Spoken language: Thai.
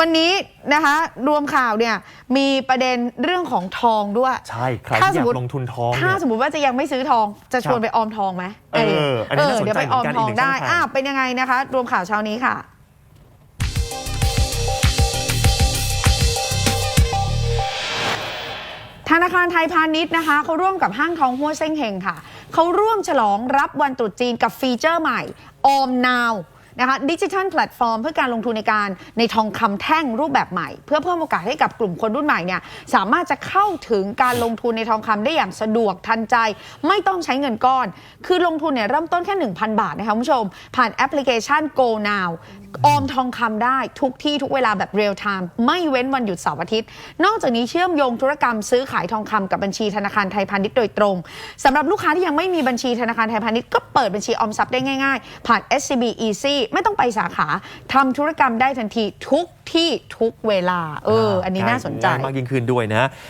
วันนี้นะคะ รวมข่าวเนี่ยมีประเด็นเรื่องของทองด้วย ใช่ใครถ้าที่อสมยามุติกลงทุนทองถ้าเนี่ยสมมติว่าจะยังไม่ซื้อทองจะชวนครับไปออมทองไหมเอออันนี้น่าสนใจเดี๋ยวไปออมเหมือนกันทองอีกหนึ่งได้ช่องทางอะเป็นยังไงนะคะ รวมข่าวเช้านี้ค่ะธนาคารไทยพาณิชย์นะคะเขาร่วมกับห้างทองหัวเซ้งเฮงค่ะเขาร่วมฉลองรับวันตรุษจีนกับฟีเจอร์ใหม่ออมนาว นะคะดิจิทัลแพลตฟอร์มเพื่อการลงทุนในการในทองคำแท่งรูปแบบใหม่ เพื่อเพิ่มโอกาสให้กับกลุ่มคนรุ่นใหม่เนี่ยสามารถจะเข้าถึงการลงทุนในทองคำได้อย่างสะดวกทันใจ ไม่ต้องใช้เงินก้อน คือลงทุนเนี่ยเริ่มต้นแค่ 1,000 บาทนะคะคุณผู้ชม ผ่านแอปพลิเคชัน Go Now ออมทองคำได้ทุกที่ทุกเวลาแบบเรียลไทม์ไม่เว้นวันหยุดเสาร์อาทิตย์ นอกจากนี้เชื่อมโยงธุรกรรมซื้อขายทองคำกับบัญชีธนาคารไทยพาณิชย์โดยตรงสำหรับลูกค้าที่ยังไม่มีบัญชีธนาคารไทยพาณิชย์ก็เปิดบัญชีออมทรัพย์ได้ง่ายๆ ผ่าน SCB Easy ไม่ต้องไปสาขาทำธุรกรรมได้ทันทีทุกที่ทุกเวลา เออ อันนี้น่าสนใจ ง่ยมากยิ่งขึ้นด้วยนะ